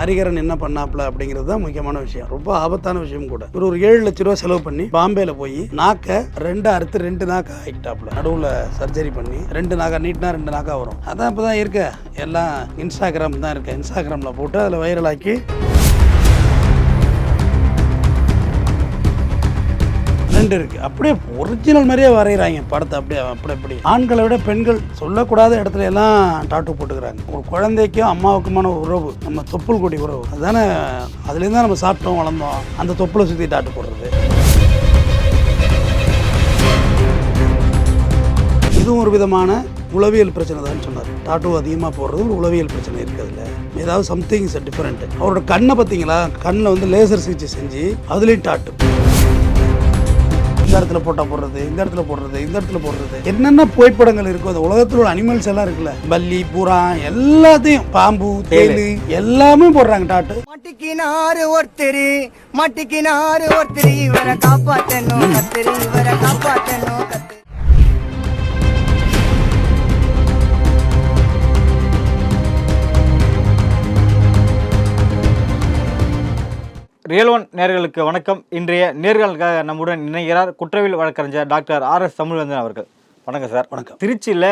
ஹரிகரன் என்ன பண்ணாப்ல அப்படிங்கிறது தான் முக்கியமான விஷயம். ரொம்ப ஆபத்தான விஷயம் கூட. ஒரு ஒரு ஏழு லட்ச ரூபா செலவு பண்ணி பாம்பேல போய் நாக்கை ரெண்டு அறுத்து ரெண்டு நாக்கா ஆகிட்டாப்ல நடுவில் சர்ஜரி பண்ணி ரெண்டு நாக்கா நீட்னா ரெண்டு நாக்கா வரும். அதான் இப்போ தான் இருக்க. எல்லாம் இன்ஸ்டாகிராம் தான் இருக்கு. இன்ஸ்டாகிராமில் போட்டு அதில் வைரலாக்கி ரெண்டு இருக்கு. அப்படியே ஒரிஜினல் மாதிரியே வரைகிறாங்க படத்தை. அப்படியே அப்படி அப்படி ஆண்களை விட பெண்கள் சொல்லக்கூடாத இடத்துல எல்லாம் டாட்டூ போட்டுக்கிறாங்க. ஒரு குழந்தைக்கும் அம்மாவுக்குமான உறவு நம்ம தொப்புள் கொடி உறவு. அதுதானே அதுலேருந்து தான் நம்ம சாப்பிட்டோம் வளர்ந்தோம். அந்த தொப்புளை சுற்றி டாட்டு போடுறது. இதுவும் ஒரு விதமான உளவியல் பிரச்சனை தான் சொன்னார். டாட்டூ அதிகமாக போடுறது ஒரு உளவியல் பிரச்சனை இருக்குது அதில். ஏதாவது சம்திங் இஸ் டிஃப்ரெண்ட் அவரோட கண்ணை பார்த்தீங்களா? கண்ணில் வந்து லேசர் சிகிச்சை செஞ்சு அதுலேயும் டாட்டு இந்த இடத்துல போட்டா போடுறது? இந்த இடத்துல போடுறது? இந்த இடத்துல போடுறது? என்னென்ன புகைப்படங்கள் இருக்கோ அது உலகத்தில் உள்ள அனிமல்ஸ் எல்லாம் இருக்குல்ல. பல்லி புறா எல்லாத்தையும் பாம்பு தேலு எல்லாமே போடுறாங்க டாட்டு. மாட்டிக்கினாரு ஒருத்தரு மாட்டிக்கினாரு ஒருத்தரு இவரை காப்பாத்தணும் கத்திரி இவரை காப்பாத்தணும். ரியல் ஒன் நேர்களுக்கு வணக்கம். இன்றைய நேர்களுக்காக நம்முடன் இணைகிறார் குற்றவியல் வழக்கறிஞர் டாக்டர் ஆர் எஸ் தமிழ்வந்தன் அவர்கள். வணக்கம் சார். வணக்கம். திருச்சியில்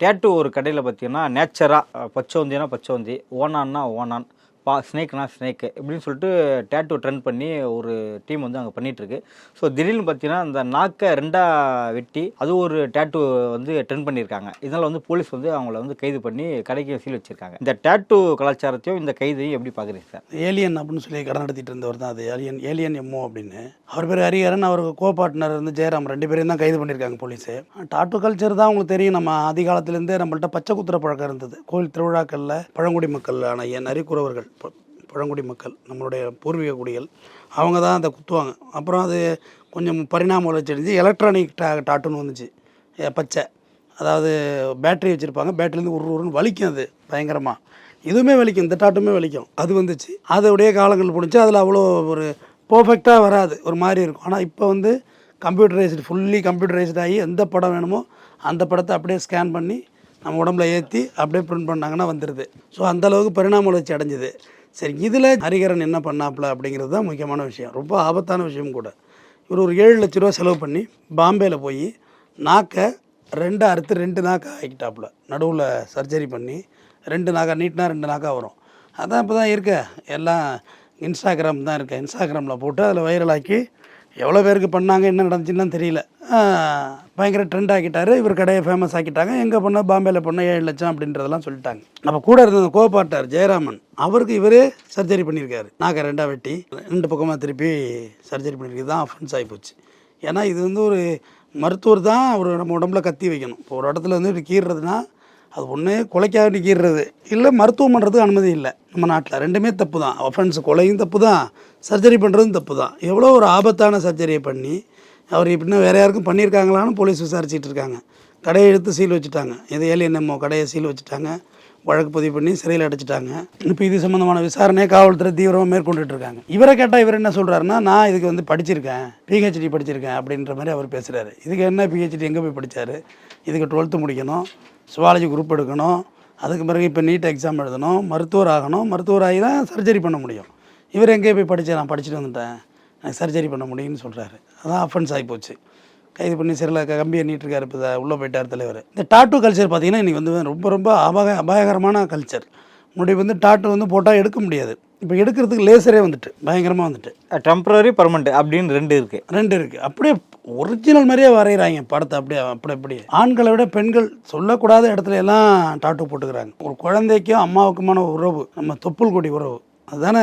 டேட்டு ஒரு கடையில் பார்த்தீங்கன்னா நேச்சராக பச்சோந்தினா பச்சோந்தி ஓனான்னா ஓனான் பா ஸ்னேக்னா ஸ்னேக்கு இப்படின்னு சொல்லிட்டு டேட்டு ட்ரெண்ட் பண்ணி ஒரு டீம் வந்து அங்கே பண்ணிகிட்ருக்கு ஸோ திடீர்னு பார்த்தீங்கன்னா அந்த நாக்கை ரெண்டாக வெட்டி அது ஒரு டேட்டு வந்து ட்ரெண்ட் பண்ணியிருக்காங்க. இதனால் வந்து போலீஸ் வந்து அவங்கள வந்து கைது பண்ணி கடைக்கு சீல் வச்சுருக்காங்க. இந்த டேட்டு கலாச்சாரத்தையும் இந்த கைதையும் எப்படி பார்க்குறீங்க சார்? ஏலியன் அப்படின்னு சொல்லி கடன் நடத்திட்டு இருந்தவர் தான் அது. ஏலியன் ஏலியன் எம்ஓ அப்படின்னு. அவர் பேர் ஹரிஹரன் அவர் கோ பார்ட்னர் வந்து ஜெயராம் ரெண்டு பேரையும் தான் கைது பண்ணியிருக்காங்க போலீஸு டாட்டு கல்ச்சர் தான் உங்களுக்கு தெரியும். நம்ம ஆதி காலத்துலேருந்தே நம்மள்ட்ட பச்சை குத்துற பழக்கம் இருந்தது. கோயில் திருவிழாக்களில் பழங்குடி மக்கள் ஆன என் நரிக்குறவர்கள் பழங்குடி மக்கள் நம்மளுடைய பூர்வீக குடிகள் அவங்க தான் அதை குத்துவாங்க. அப்புறம் அது கொஞ்சம் பரிணாம வளர்ச்சி அடைஞ்சு எலக்ட்ரானிக் டா டாட்டுன்னு வந்துச்சு. பச்சை. அதாவது பேட்டரி வச்சுருப்பாங்க. பேட்டரிலேருந்து ஒரு உருன்னு வலிக்கும் அது பயங்கரமாக இதுவுமே வலிக்கும். இந்த டாட்டுமே வலிக்கும். அது வந்துச்சு. அதோடைய காலங்கள் பிடிச்சி அதில் அவ்வளோ ஒரு பர்ஃபெக்டாக வராது. ஒரு மாதிரி இருக்கும். ஆனால் இப்போ வந்து கம்ப்யூட்டரைஸ்டு ஃபுல்லி கம்ப்யூட்டரைஸ்டு ஆகி எந்த படம் வேணுமோ அந்த படத்தை அப்படியே ஸ்கேன் பண்ணி நம்ம உடம்புல ஏற்றி அப்படியே பிரிண்ட் பண்ணாங்கன்னா வந்துடுது ஸோ அந்தளவுக்கு பரிணாம வளர்ச்சி அடைஞ்சுது. சரி இதில் ஹரிகரன் என்ன பண்ணாப்புல அப்படிங்கிறது தான் முக்கியமான விஷயம். ரொம்ப ஆபத்தான விஷயம் கூட. இவர் ஒரு ஏழு லட்ச ரூபா செலவு பண்ணி பாம்பேயில் போய் நாக்கை ரெண்டு அறுத்து ரெண்டு நாக்கா ஆக்கிட்டாப்புல. நடுவில் சர்ஜரி பண்ணி ரெண்டு நாக்கா நீட்னா ரெண்டு நாக்கா வரும். அதான் இப்போ தான் இருக்க. எல்லாம் இன்ஸ்டாகிராம் தான் இருக்கேன் இன்ஸ்டாகிராமில் போட்டு அதில் வைரலாக்கி எவ்வளோ பேருக்கு பண்ணாங்க என்ன நடந்துச்சுன்னு தெரியல. பயங்கர ட்ரெண்ட் ஆக்கிட்டாரு. இவர் கடையை ஃபேமஸ் ஆக்கிட்டாங்க. எங்கே பண்ண? பாம்பேயில் போனால் ஏழு லட்சம் அப்படின்றதெல்லாம் சொல்லிட்டாங்க. அப்போ கூட இருந்த கோபாட்டார் ஜெயராமன். அவருக்கு இவரே சர்ஜரி பண்ணியிருக்காரு. நாக்க ரெண்டாக வெட்டி ரெண்டு பக்கமாக திருப்பி சர்ஜரி பண்ணியிருக்கு தான் அஃபென்ஸ் ஆகி போச்சு. ஏன்னா இது வந்து ஒரு மருத்துவர் தான் அவர் நம்ம உடம்புல கத்தி வைக்கணும். இப்போ ஒரு இடத்துல வந்து இப்படி கீறுறதுனா அது ஒன்று கொலைக்காக கீறுறது. இல்லை மருத்துவம் பண்ணுறதுக்கு அனுமதி இல்லை. நம்ம நாட்டில் ரெண்டுமே தப்பு தான். ஒஃபென்ஸ் கொலையும் தப்பு தான். சர்ஜரி பண்ணுறதும் தப்பு தான். எவ்வளோ ஒரு ஆபத்தான சர்ஜரியை பண்ணி அவர் இப்படின்னா வேறு யாருக்கும் பண்ணியிருக்காங்களான்னு போலீஸ் விசாரிச்சுட்டு இருக்காங்க. கடையை எடுத்து சீல் வச்சுட்டாங்க. இது ஏலியன் கடையை சீல் வச்சுட்டாங்க. வழக்கு பதிவு பண்ணி சிறையில் அடைச்சிட்டாங்க. இப்போ இது சம்மந்தமான விசாரணையை காவல்துறை தீவிரமாக மேற்கொண்டுட்டு இருக்காங்க. இவரை கேட்டால் இவர் என்ன சொல்கிறாருன்னா நான் இதுக்கு வந்து படிச்சிருக்கேன். பிஹெச்டி படிச்சிருக்கேன். அப்படின்ற மாதிரி அவர் பேசுகிறாரு இதுக்கு என்ன பிஹெச்டி எங்கே போய் படித்தார் இதுக்கு டுவெல்த்து முடிக்கணும். சுவாலஜி குரூப் எடுக்கணும். அதுக்கு பிறகு இப்போ நீட் எக்ஸாம் எழுதணும். மருத்துவர் ஆகணும். மருத்துவர் ஆகி தான் சர்ஜரி பண்ண முடியும். இவர் எங்கேயே போய் படித்தேன் நான் படிச்சுட்டு வந்துட்டேன். சர்ஜரி பண்ண முடியும்னு சொல்கிறாரு அதான் அஃபென்ஸ் ஆகி போச்சு. கைது பண்ணி சிறையில் கம்பி எண்ணிட்டு இருக்காரு இப்போ உள்ளே போயிட்டார் தலைவர். இந்த டாட்டூ கல்ச்சர் பார்த்தீங்கன்னா இன்றைக்கி வந்து ரொம்ப ரொம்ப அபாய அபாயகரமான கல்ச்சர் முன்னாடி வந்து டாட்டூ வந்து போட்டால் எடுக்க முடியாது. இப்போ எடுக்கிறதுக்கு லேசரே வந்துட்டு பயங்கரமாக வந்துட்டு. டெம்பரரி பர்மனெண்ட் அப்படின்னு ரெண்டு இருக்குது ரெண்டு இருக்குது அப்படியே ஒரிஜினல் மாதிரியே வரைகிறாங்க படத்தை அப்படியே அப்படி அப்படி ஆண்களை விட பெண்கள் சொல்லக்கூடாத இடத்துல எல்லாம் டாட்டூ போட்டுக்கிறாங்க. ஒரு குழந்தைக்கும் அம்மாவுக்குமான உறவு நம்ம தொப்புள் கொடி உறவு. அதுதானே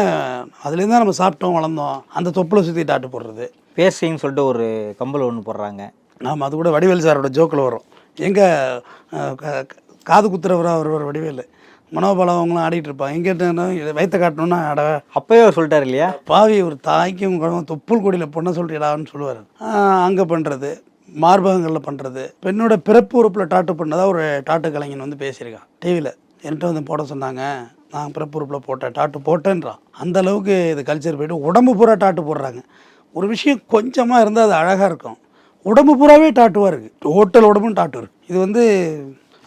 அதுலேருந்து தான் நம்ம சாப்பிட்டோம் வளர்ந்தோம். அந்த தொப்புளை சுற்றி டாட்டு போடுறது. பேசின்னு சொல்லிட்டு ஒரு கம்பல் ஒன்று போடுறாங்க. ஆமாம் அது கூட வடிவேல் சாரோட ஜோக்கில் வரும். எங்கே காது குத்துறவராக வருவார் வடிவேல். மனோபலம் அவங்களாம் ஆடிட்டு இருப்பாங்க. எங்கே வயிற்ற காட்டணும்னா அட அப்போயே அவர் சொல்லிட்டார் இல்லையா? பாவி ஒரு தாய்க்கும் குழந்தை தொப்புள் கொடியில் பொண்ணை சொல்லிடான்னு சொல்லுவார். அங்கே பண்ணுறது மார்பகங்களில் பண்ணுறது பெண்ணோட பிறப்பு உறுப்பில் டாட்டு பண்ணதா ஒரு டாட்டு கலைஞன் வந்து பேசியிருக்கான். டிவியில் என்கிட்ட வந்து போட சொன்னாங்க. நான் பிறப்பு உறுப்பில் போட்டேன் டாட்டு போட்டேன்றான். அந்த அளவுக்கு இது கல்ச்சர் போய்ட்டு உடம்பு பூரா டாட்டு போடுறாங்க. ஒரு விஷயம் கொஞ்சமாக இருந்தால் அது அழகாக இருக்கும். உடம்பு பூராவே டாட்டுவாக இருக்குது டோட்டல் உடம்பும் டாட்டு இருக்குது இது வந்து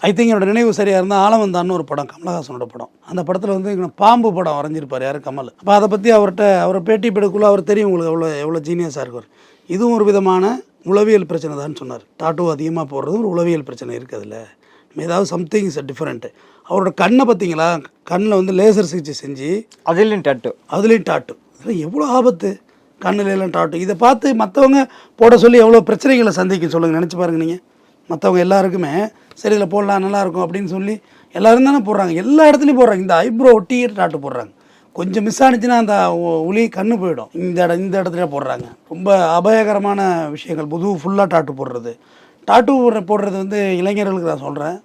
ஐ திங்க் என்னோட நினைவு சரியாக இருந்தால் ஆலவந்தான்னு ஒரு படம் கமலஹாசனோட படம். அந்த படத்தில் வந்து பாம்பு படம் வரைஞ்சிருப்பார் யார்? கமல். அப்போ அதை பற்றி அவர்கிட்ட அவரை பேட்டி பெடுக்குள்ள அவர் தெரியும் உங்களுக்கு எவ்வளோ எவ்வளோ ஜீனியஸாக இருக்கார். இதுவும் ஒரு விதமான உளவியல் பிரச்சனை தான் சொன்னார். டாட்டூ அதிகமாக போடுறது ஒரு உளவியல் பிரச்சனை இருக்குது அதில். ஏதாவது சம்திங் இஸ் டிஃப்ரெண்ட்டு அவரோட கண்ணை பார்த்தீங்களா? கண்ணில் வந்து லேசர் சிகிச்சை செஞ்சு அதுலேயும் டேட்டு அதுலேயும் டாட்டு இதெல்லாம் எவ்வளோ ஆபத்து? கண்ணுல எல்லாம் டாட்டு இதை பார்த்து மற்றவங்க போட சொல்லி எவ்வளோ பிரச்சனைகளை சந்திக்கும் சொல்லுங்கள் நினச்சி பாருங்க நீங்கள் மற்றவங்க எல்லாருக்குமே சரி இதில் போடலாம் நல்லா இருக்கும் அப்படின்னு சொல்லி எல்லாரும் தானே போடுறாங்க. எல்லா இடத்துலையும் போடுறாங்க. இந்த ஐப்ரோ ஒட்டியே டாட்டு போடுறாங்க. கொஞ்சம் மிஸ் ஆனிச்சுன்னா அந்த உளி கண்ணு போயிடும். இந்த இடம் இந்த இடத்துல போடுறாங்க. ரொம்ப அபாயகரமான விஷயங்கள். புது ஃபுல்லாக டாட்டு போடுறது. டாட்டு போடுறது வந்து இளைஞர்களுக்கு நான் சொல்கிறேன்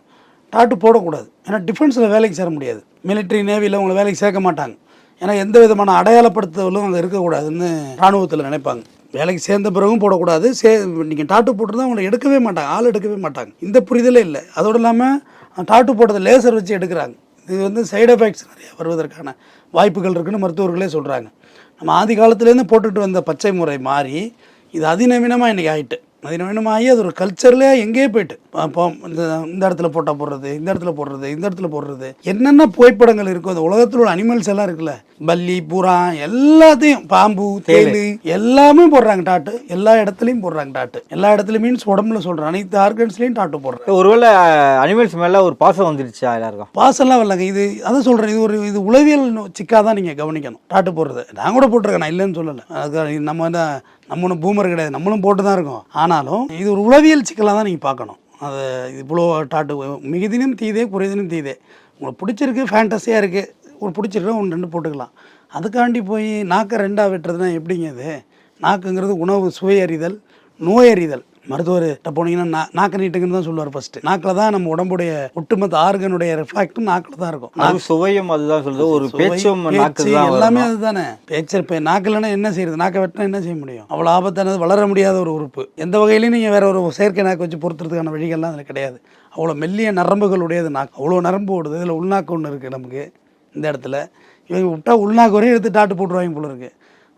டாட்டு போடக்கூடாது. ஏன்னா டிஃபென்ஸில் வேலைக்கு சேர முடியாது. மிலிட்ரி நேவியில் உங்களை வேலைக்கு சேர்க்க மாட்டாங்க. ஏன்னா எந்த விதமான அடையாளப்படுத்துதலும் அங்கே இருக்கக்கூடாதுன்னு இராணுவத்தில் நினைப்பாங்க. வேலைக்கு சேர்ந்த பிறகும் போடக்கூடாது. சே நீங்கள் டாட்டு போட்டிருந்தா அவங்களை எடுக்கவே மாட்டாங்க. ஆள் எடுக்கவே மாட்டாங்க. இந்த புரிதலே இல்லை. அதோடு இல்லாமல் டாட்டு போட்டதை லேசர் வச்சு எடுக்கிறாங்க. இது வந்து சைடு எஃபெக்ட்ஸ் நிறையா வருவதற்கான வாய்ப்புகள் இருக்குதுன்னு மருத்துவர்களே சொல்கிறாங்க நம்ம ஆதி காலத்துலேருந்து போட்டுட்டு வந்த பச்சை முறை மாறி இது அதிநவீனமாக இன்றைக்கி ஆகிட்டு ஆயிட்டு அதிநவீனமாகி அது ஒரு கல்ச்சர்லேயே எங்கேயே போயிட்டு. இப்போ இந்த இந்த இடத்துல போட்டால் போடுறது இந்த இடத்துல போடுறது இந்த இடத்துல போடுறது. என்னென்ன புகைப்படங்கள் இருக்கோ அந்த உலகத்தில் உள்ள அனிமல்ஸ் எல்லாம் இருக்குல்ல. பல்லி புறா எல்லாத்தையும் பாம்பு தேள் எல்லாமே போடுறாங்க டாட்டு. எல்லா இடத்துலையும் போடுறாங்க டாட்டு. எல்லா இடத்துலையும் மீன்ஸ் உடம்புல சொல்கிறேன் அனைத்து ஆர்கன்ஸ்லையும் டாட்டு போடுறாங்க. ஒருவேளை அனிமல்ஸ் மேலே ஒரு பாசம் வந்துருச்சா எல்லாருக்கும்? பாசெல்லாம் வரலங்க. இது அதான் சொல்கிறேன் இது ஒரு இது உளவியல் சிக்காக தான் நீங்கள் கவனிக்கணும். டாட்டு போடுறது. நான் கூட போட்டிருக்கேன். நான் இல்லைன்னு சொல்லலை. அதுக்கு நம்ம நம்ம ஒன்றும் பூமர் கிடையாது. நம்மளும் போட்டு தான் இருக்கோம். ஆனாலும் இது ஒரு உளவியல் சிக்கலாக தான் நீங்கள் பார்க்கணும். அது இது இவ்வளோ டாட்டு மிகுதினும் தீதே குறைதினும் தீதே. உங்களுக்கு பிடிச்சிருக்கு ஃபேண்டஸியாக இருக்குது ஒரு பிடிச்சிருக்கு ஒன்று ரெண்டு போட்டுக்கலாம். அதுக்காண்டி போய் நாக்கை ரெண்டாக வெட்டுறதுனா எப்படிங்க அது நாக்குங்கிறது உணவு சுவை அறிதல் நோய் அறிதல் மருத்துவர்கிட்ட போனீங்கன்னா நா நாக்கு நீட்டுங்கன்னு தான் சொல்லுவார் ஃபஸ்ட்டு நாக்கில் தான் நம்ம உடம்புடைய ஒட்டுமொத்த ஆர்கனுடைய ரிஃப்ளாக்டும் நாக்கில் தான் இருக்கும். அது சுவையும் அதுதான் சொல்லுது ஒரு பேச்சும் எல்லாமே அதுதானே. பேச்சு இப்போ நாக்கில்னா என்ன செய்யறது நாக்கை வெட்டினா என்ன செய்ய முடியும்? அவ்வளோ ஆபத்தானது. வளர முடியாத ஒரு உறுப்பு. எந்த வகையிலையும் நீங்கள் வேற ஒரு செயற்கை நாக்கு வச்சு பொறுத்துறதுக்கான வழிகள்லாம் அதில் கிடையாது. அவ்வளோ மெல்லிய நரம்புகளுடையது நாக்கு. அவ்வளோ நரம்பு ஓடுது. இதில் உள்நாக்கு ஒன்று இருக்குது நமக்கு இந்த இடத்துல. இவங்க விட்டா உள்நாக்கு வரையும் எடுத்து டாட்டு போட்டுருவாங்க போல இருக்கு.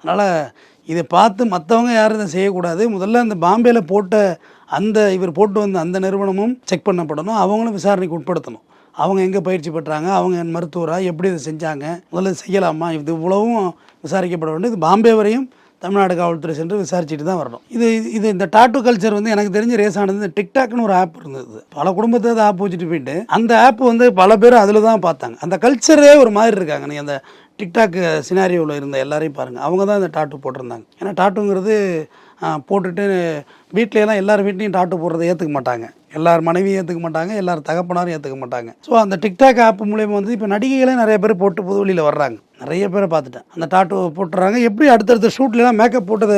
அதனால் இதை பார்த்து மற்றவங்க யாரும் இதை செய்யக்கூடாது. முதல்ல அந்த பாம்பேயில் போட்ட அந்த இவர் போட்டு வந்த அந்த நிறுவனமும் செக் பண்ணப்படணும். அவங்களும் விசாரணைக்கு உட்படுத்தணும். அவங்க எங்கே பயிற்சி பெற்றாங்க? அவங்க என் மருத்துவராக எப்படி இதை செஞ்சாங்க? முதல்ல செய்யலாமா? இது இவ்வளவும் விசாரிக்கப்பட வேண்டும். இது பாம்பே வரையும் தமிழ்நாடு காவல்துறை சென்று விசாரிச்சுட்டு தான் வரணும். இது இது இந்த டாட்டூ கல்ச்சர் வந்து எனக்கு தெரிஞ்ச ரேஸ் ஆனது இந்த டிக்டாக்னு ஒரு ஆப் இருந்தது. பல குடும்பத்தை ஆப் வச்சுட்டு போயிட்டு அந்த ஆப் வந்து பல பேர் அதில் தான் பார்த்தாங்க. அந்த கல்ச்சரே ஒரு மாதிரி இருக்காங்க. நீ அந்த டிக்டாக் சினாரியோவில் இருந்த எல்லாரையும் பாருங்கள் அவங்க தான் இந்த டாட்டூ போட்டிருந்தாங்க. ஏன்னா டாட்டுங்கிறது போட்டுட்டு வீட்லையெல்லாம் எல்லார் வீட்லேயும் டாட்டு போடுறதை ஏற்றுக்க மாட்டாங்க. எல்லார் மனைவியும் ஏற்றுக்க மாட்டாங்க. எல்லார் தகப்பனாரும் ஏற்றுக்க மாட்டாங்க. ஸோ அந்த டிக்டாக் ஆப் மூலயமா வந்து இப்போ நடிகைகளே நிறைய பேர் போட்டு புது வழியில் வர்றாங்க. நிறைய பேரை பார்த்துட்டேன். அந்த டாட்டூ போட்டுறாங்க. எப்படி அடுத்தடுத்த ஷூட்லாம் மேக்கப் போட்டதை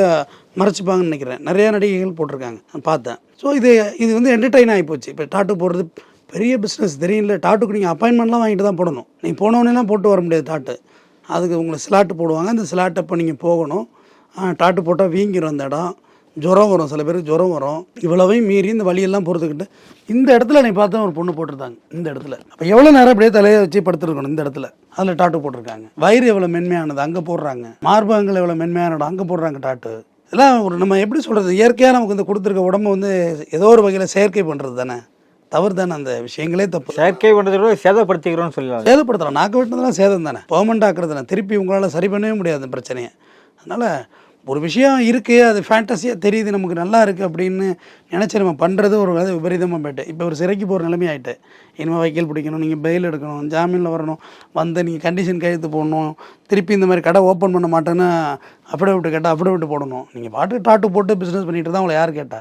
மறைச்சிப்பாங்கன்னு நினைக்கிறேன். நிறையா நடிகைகள் போட்டிருக்காங்க. நான் பார்த்தேன். ஸோ இது இது வந்து என்டர்டைன் ஆகி போச்சு. இப்போ டாட்டூ போடுறது பெரிய பிஸ்னஸ் தெரியல டாட்டுக்கு நீங்கள் அப்பாயின்மெண்ட்லாம் வாங்கிட்டு தான் போடணும். நீங்கள் போனவொடனேலாம் போட்டு வர முடியாது டாட்டு அதுக்கு உங்களை ஸ்லாட்டு போடுவாங்க. அந்த ஸ்லாட்டை அப்போ நீங்கள் போகணும். டாட்டு போட்டால் வீங்கிரும் அந்த இடம். ஜுரம் வரும். சில பேருக்கு ஜுரம் வரும். இவ்வளவையும் மீறி இந்த வழியெல்லாம் பொறுத்துக்கிட்டு இந்த இடத்துல நீ பார்த்தா ஒரு பொண்ணு போட்டிருந்தாங்க. இந்த இடத்துல. அப்போ எவ்வளோ நேரம் அப்படியே தலையை வச்சு படுத்துருக்கணும் இந்த இடத்துல. அதில் டாட்டு போட்டிருக்காங்க. வயிறு எவ்வளோ மென்மையானது? அங்கே போடுறாங்க. மார்பகங்கள் எவ்வளோ மென்மையான இடம் அங்கே போடுறாங்க டாட்டு. இதெல்லாம் ஒரு நம்ம எப்படி சொல்கிறது இயற்கையாக நமக்கு இந்த கொடுத்துருக்க உடம்பு வந்து ஏதோ ஒரு வகையில் செயற்கை பண்ணுறது தானே. தவறு தானே அந்த விஷயங்களே தப்பு. செயற்கை பண்ணுறதை விட சேதப்படுத்திக்கிறோம்னு சொல்லலாம் சேதப்படுத்தலாம். நாக்கு வெட்டினதெல்லாம் சேதம் தானே பெர்மனண்ட் ஆக்குறது தானே. திருப்பி உங்களால் சரி பண்ணவே முடியாது அந்த பிரச்சனையை. அதனால் ஒரு விஷயம் இருக்குது அது ஃபேண்டஸியாக தெரியுது நமக்கு நல்லா இருக்குது அப்படின்னு நினச்சி நம்ம பண்ணுறது ஒரு வேலை விபரீதமாக போயிட்டு. இப்போ ஒரு சிறைக்கு போகிற நிலைமை ஆகிட்டு இனிமேல் வைக்கல் பிடிக்கணும் நீங்கள் பெயில் எடுக்கணும் ஜாமீனில் வரணும் வந்து நீங்கள் கண்டிஷன் கையெழுத்து போடணும் திருப்பி இந்த மாதிரி கடை ஓப்பன் பண்ண மாட்டேன்னு அஃபிடவிட்டு கேட்டால் அஃபிடவிட்டு போடணும். நீங்கள் பாட்டு டாட்டு போட்டு பிஸ்னஸ் பண்ணிட்டு தான் உங்களை யார் கேட்டா?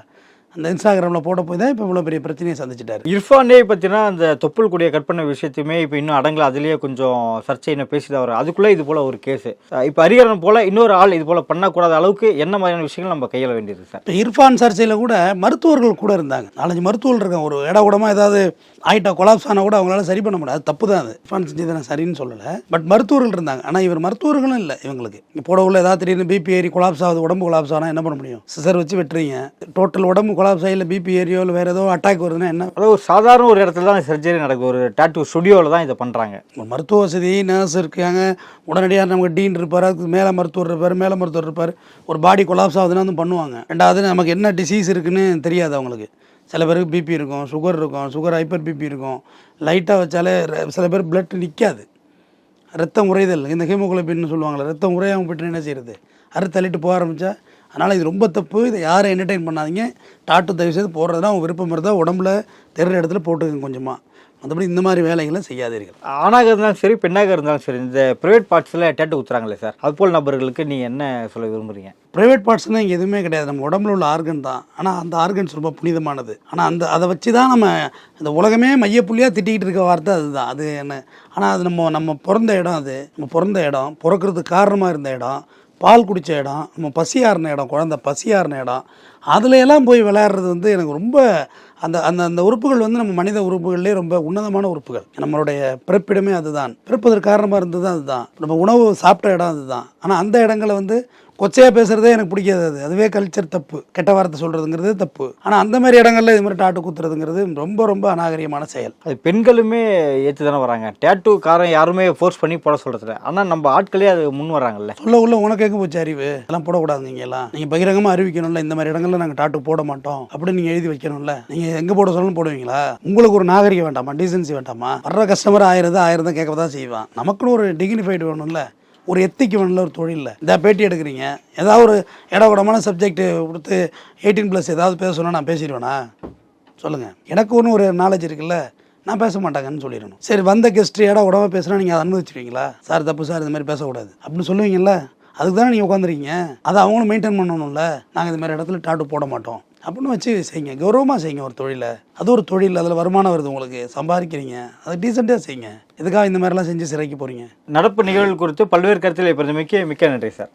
அந்த இன்ஸ்டாகிராமில் போட போய் தான் இப்போ இவ்வளோ பெரிய பிரச்சனையை சந்திச்சிட்டாரு. இர்ஃபானே பார்த்தீங்கன்னா அந்த தொப்புள் கொடியை கட் பண்ண விஷயத்தையுமே இப்போ இன்னும் அடங்கல. அதுலேயே கொஞ்சம் சர்ச்சைன்னு பேசிட்டு வர அதுக்குள்ளே இது போல் ஒரு கேஸு இப்போ ஹரிஹரன் போல் இன்னொரு ஆள் இது போல் பண்ணக்கூடாத அளவுக்கு என்ன மாதிரியான விஷயங்கள் நம்ம கையாள வேண்டியது சார்? இப்போ இர்ஃபான் சர்ச்சையில் கூட மருத்துவர்கள் கூட இருந்தாங்க. நாலஞ்சு மருத்துவர்கள் இருக்காங்க. ஒரு இட கூடமா ஏதாவது ஆயிட்டா கொலாப்ஸ் ஆனால் கூட அவங்களால சரி பண்ண முடியாது. தப்பு தான் அது. இர்ஃபான் செஞ்சது நான் சரின்னு சொல்லலை. பட் மருத்துவர்கள் இருந்தாங்க. ஆனால் இவர் மருத்துவர்களும் இல்லை இவங்களுக்கு. போட உள்ள ஏதாவது திடீர்னு பிபி ஏறி கொலாப்ஸ் ஆகுது உடம்பு கொலாப்ஸ் ஆனால் என்ன பண்ண முடியும்? சிசர் வச்சு வெட்டுறீங்க. டோட்டல் உடம்பு கொலாப்ஸ் ஆகி இல்லை பிபி ஏறியோ இல்லை வேறு ஏதோ அட்டாக் வருதுன்னா என்ன? அதாவது ஒரு சாதாரண ஒரு இடத்துல தான் சர்ஜரி நடக்குது ஒரு டாட்டூ ஸ்டுடியோவில் தான் இதை பண்ணுறாங்க மருத்துவ வசதி நர்ஸ் இருக்காங்க. உடனடியாக நமக்கு டீன் இருப்பார். அதுக்கு மேலே மருத்துவர் இருப்பார் மேலே மருத்துவர் இருப்பார். ஒரு பாடி கொலாப்ஸ் ஆகுதுன்னா வந்து பண்ணுவாங்க. ரெண்டாவது நமக்கு என்ன டிசீஸ் இருக்குன்னு தெரியாது அவங்களுக்கு. சில பேருக்கு பிபி இருக்கும் சுகர் இருக்கும் சுகர் ஹைப்பர் பிபி இருக்கும். லைட்டாக வச்சாலே சில பேர் பிளட் நிற்காது ரத்தம் உறைதல் இந்த ஹீமோகுளோபின்னு சொல்லுவாங்கள்ல ரத்தம் உறையாமல் போய்ட்டு என்ன செய்யறது? அறுத்து தள்ளிட்டு போக ஆரம்பித்தா அதனால் இது ரொம்ப தப்பு. இதை யாரும் என்டர்டெயின் பண்ணாதீங்க. டாட்டு தயவு செய்து போடுறதுனா உங்கள் விருப்பம் இருந்தால் உடம்புல தெரிற இடத்துல போட்டுக்கங்க கொஞ்சமாக மற்றபடி இந்த மாதிரி வேலைகளை செய்யாதீர்கள். ஆணாக இருந்தாலும் சரி பெண்ணாக இருந்தாலும் சரி இந்த ப்ரைவேட் பார்ட்ஸில் டேட்டு குத்துறாங்களே சார் அதுபோல் நபர்களுக்கு நீங்கள் என்ன சொல்ல விரும்புறீங்க? ப்ரைவேட் பார்ட்ஸ்னால் இங்கே எதுவுமே கிடையாது. நம்ம உடம்புல உள்ள ஆர்கன் தான். ஆனால் அந்த ஆர்கன்ஸ் ரொம்ப புனிதமானது. ஆனால் அந்த அதை வச்சு தான் நம்ம இந்த உலகமே மையப்புள்ளியாக திட்டிக்கிட்டு இருக்க வார்த்தை அதுதான். அது என்ன? ஆனால் அது நம்ம நம்ம பிறந்த இடம் அது. நம்ம பிறந்த இடம் பிறக்கிறதுக்கு காரணமாக இருந்த இடம் பால் குடித்த இடம் நம்ம பசியாரின இடம் குழந்தை பசியாரின இடம் அதில் எல்லாம் போய் விளையாடுறது வந்து எனக்கு ரொம்ப அந்த அந்த அந்த உறுப்புகள் வந்து நம்ம மனித உறுப்புகள்லேயே ரொம்ப உன்னதமான உறுப்புகள். நம்மளுடைய பிறப்பிடமே அதுதான். பிறப்பதற்கு காரணமாக இருந்தது அதுதான். நம்ம உணவு சாப்பிட்ட இடம் அதுதான். ஆனால் அந்த இடங்களை வந்து கொச்சையாக பேசுகிறதே எனக்கு பிடிக்காது அது. அதுவே கல்ச்சர் தப்பு. கெட்ட வார்த்தை சொல்கிறதுங்கிறது தப்பு. ஆனால் அந்த மாதிரி இடங்கள்ல இது மாதிரி டாட்டு குத்துறதுங்கிறது ரொம்ப ரொம்ப அநாகரிகமான செயல். அது பெண்களுமே ஏற்று தானே வராங்க. டேட்டு காரம் யாருமே ஃபோர்ஸ் பண்ணி போட சொல்கிறதில்ல ஆனால் நம்ம ஆட்களே அது முன் வராங்கல்ல. சொல்ல உள்ள உனக்கு எங்கே போச்சு அறிவு? இதெல்லாம் போடக்கூடாது நீங்க எல்லாம். நீங்கள் பகிரங்கமாக அறிவிக்கணும்ல இந்த மாதிரி இடங்கள்ல நாங்கள் டாட்டு போட மாட்டோம். அப்படின்னு நீங்கள் எழுதி வைக்கணும்ல. நீங்கள் எங்கே போட சொல்லணும் போடுவீங்களா? உங்களுக்கு ஒரு நாகரிகம் வேண்டாமா? டீசன்சி வேண்டாமா? வர்ற கஸ்டமர் ஆயிரம் ஆயிரம் தான் கேட்க தான் செய்வான். நமக்குன்னு ஒரு டிகினிஃபைடு வேணும்ல. ஒரு எத்திக்கு வேணும்ல ஒரு தொழிலில். இந்த பேட்டி எடுக்கிறீங்க. ஏதாவது ஒரு இடகுடமான சப்ஜெக்ட் கொடுத்து எயிட்டீன் ப்ளஸ் ஏதாவது பேச நான் பேசிடுவேனா? சொல்லுங்கள் எனக்கு ஒன்று ஒரு நாலேஜ் இருக்குல்ல நான் பேச மாட்டாங்கன்னு சொல்லிடணும். சரி வந்த கெஸ்ட் இடம் உடம்பு பேசுனா நீங்கள் அதை அனுபவிச்சுருவீங்களா? சார் தப்பு சார் இந்த மாதிரி பேசக்கூடாது. அப்படின்னு சொல்லுவீங்கல்ல அதுக்கு தானே நீங்கள் உட்காந்துருக்கீங்க அதை அவங்களும் மெயின்டைன் பண்ணணும்ல. நாங்கள் இந்த மாதிரி இடத்துல டாட்டு போட மாட்டோம். அப்படின்னு வச்சு செய்யுங்க. கௌரவமாக செய்யுங்க ஒரு தொழிலை. அது ஒரு தொழில் அதில் வருமானம் வருது உங்களுக்கு. சம்பாதிக்கிறீங்க. அதை டீசெண்டாக செய்யுங்க. இதுக்காக இந்த மாதிரிலாம் செஞ்சு சிறைக்கு போகிறீங்க நடப்பு நிகழ்வுகள் குறித்து பல்வேறு கருத்தில் மிக்க மிக்க நன்றி சார்.